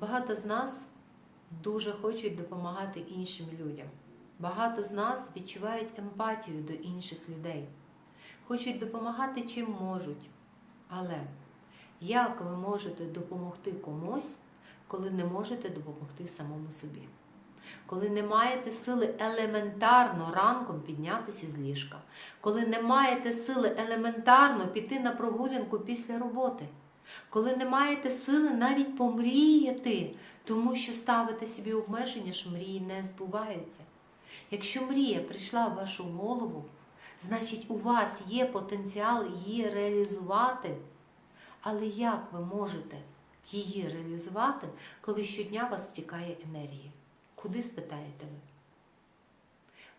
Багато з нас дуже хочуть допомагати іншим людям. Багато з нас відчувають емпатію до інших людей, хочуть допомагати чим можуть. Але як ви можете допомогти комусь, коли не можете допомогти самому собі? Коли не маєте сили елементарно ранком піднятися з ліжка, коли не маєте сили елементарно піти на прогулянку після роботи, коли не маєте сили навіть помріяти, тому що ставите собі обмеження, що мрії не збуваються. Якщо мрія прийшла в вашу голову, значить у вас є потенціал її реалізувати. Але як ви можете її реалізувати, коли щодня вас стікає енергія? Куди спитаєте ви?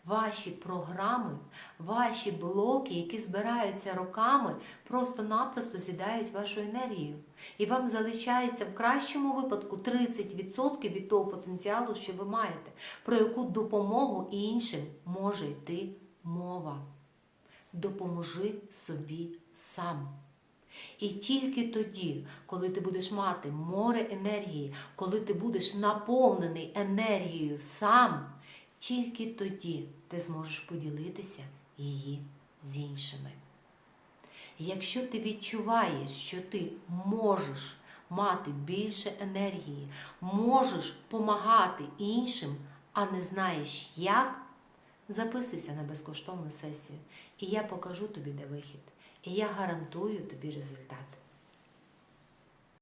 Ваші програми, ваші блоки, які збираються роками, просто-напросто з'їдають вашу енергію. І вам залишається в кращому випадку 30% від того потенціалу, що ви маєте, про яку допомогу іншим може йти мова. Допоможи собі сам. І тільки тоді, коли ти будеш мати море енергії, коли ти будеш наповнений енергією сам, тільки тоді ти зможеш поділитися її з іншими. Якщо ти відчуваєш, що ти можеш мати більше енергії, можеш допомагати іншим, а не знаєш як, записуйся на безкоштовну сесію, і я покажу тобі, де вихід. І я гарантую тобі результат.